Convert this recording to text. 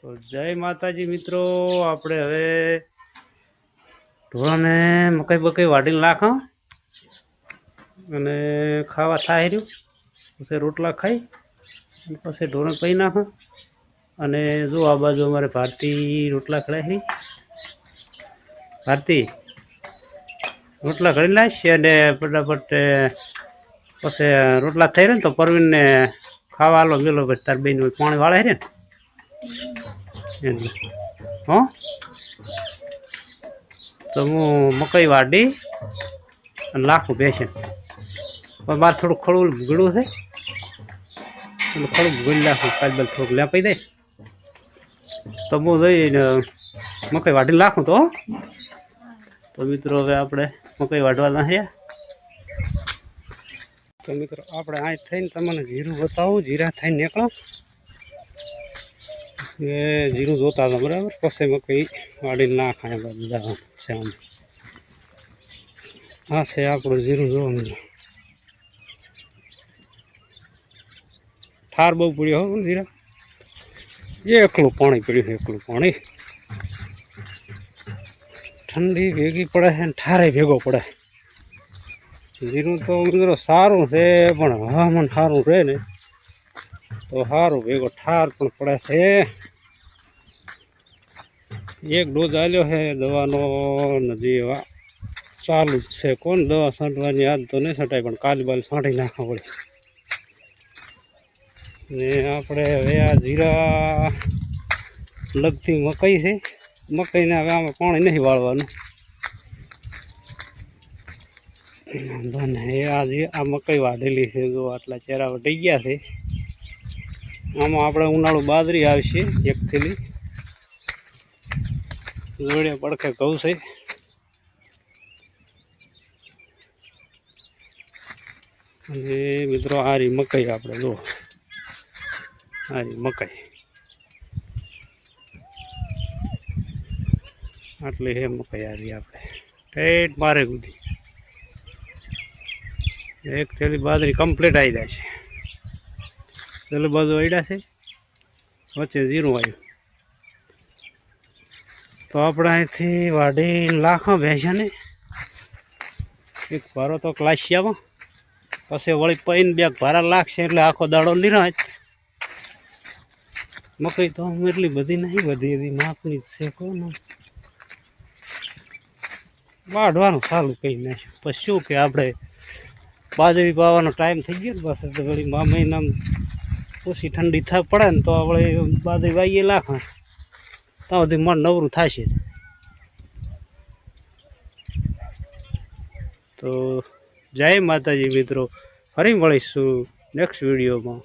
તો જય માતાજી મિત્રો, આપણે હવે ઢોરાને મકાઈ બકાઈ વાઢીને નાખો અને ખાવા થાય રહ્યું. પછી રોટલા ખાઈ પછી ઢોરણ પી નાખો અને જો આ બાજુ અમારે ભારતી રોટલા ખડાય ભારતી, રોટલા ખડી નાખશે અને ફટાફટ પછી રોટલા થઈ રહે ને તો પરવીનને ખાવા આલો મેલો તાર બેન પાણી વાળે છે ને. એટલે. હો? તો હું મકાઈ વાડી અને લાખું બેસે. પણ મારે થોડું ખડું ગળું છે. એટલે ખડું ગળી નાખું. કાલ બાલ થોડુંક લેપાઈ દે. તો હું જઈને મકાઈ વાઢી નાખું તો. તો મિત્રો હવે આપણે મકાઈ વાઢવાના છે. તો મિત્રો, આપણે અહીં થઈને તમને જીરું બતાવું. જીરા થઈને નીકળો. એ જીરું જોતા હતા, બરાબર? પછી કંઈ વાડીને ના ખાય બધા છે આમ. હા છે આપણું જીરું જોવા મિત્રો ઠાર બહુ પડ્યો હો, જીરા. એ એકલું પાણી પડ્યું છે, એકલું પાણી. ઠંડી ભેગી પડે છે ને ઠારે ભેગો પડે. જીરું તો મિત્રો સારું છે, પણ હવામાન સારું રહે ને, તો સારું ભેગો ઠાર પણ પડે છે. એક ડોઝ આવ્યો છે, દવાનો વા ચાલુ જ છે. કોણ દવા છાંટવાની યાદ તો નહીં છંટાય, પણ કાલ બાલ છાંટી નાખવા પડે. ને આપણે હવે આ જીરા લગતી મકાઈ છે. મકાઈને હવે આમાં પાણી નહીં વાળવાનું. એ આ જે આ મકાઈ વાઢેલી છે, જો આટલા ચહેરા વટી ગયા છે. આમાં આપણે ઉનાળુ બાજરી આવશે, એક થેલી. જોડે પડખે ઘઉં છે. અને મિત્રો આરી મકાઈ આપણે જો આરી મકાઈ. આટલી હે મકાઈ આરી આપણે. ઠેઠ મારે સુધી. એક થેલી બાજરી કમ્પ્લીટ આવી જાય છે. પેલું બાજુ અડ્યા છે. વચ્ચે જીરું આવ્યું તો આપણે અહીંથી વાઢી લાખો ભેંસ્યા ને. એક ભારો તો ક્લાસિયામાં પછી વળી પૈન બે ભારા લાગશે એટલે આખો દાડો નિરાજ મકઈ તો હું એટલી બધી નહીં, બધી એવી માપની જ છે કોને વાઢવાનું સારું કહી નાખ્યું. પછી શું કે આપણે બાજરી પાવાનો ટાઈમ થઈ ગયો ને બસ એટલે વળી મા મહિનામાં ઓછી ઠંડી થાય પડે ને તો આપણે બાજરી વાઈએ લાખા ત્યાં સુધી મન નવરું થશે તો જય માતાજી મિત્રો. ફરી મળીશું નેક્સ્ટ વિડીયોમાં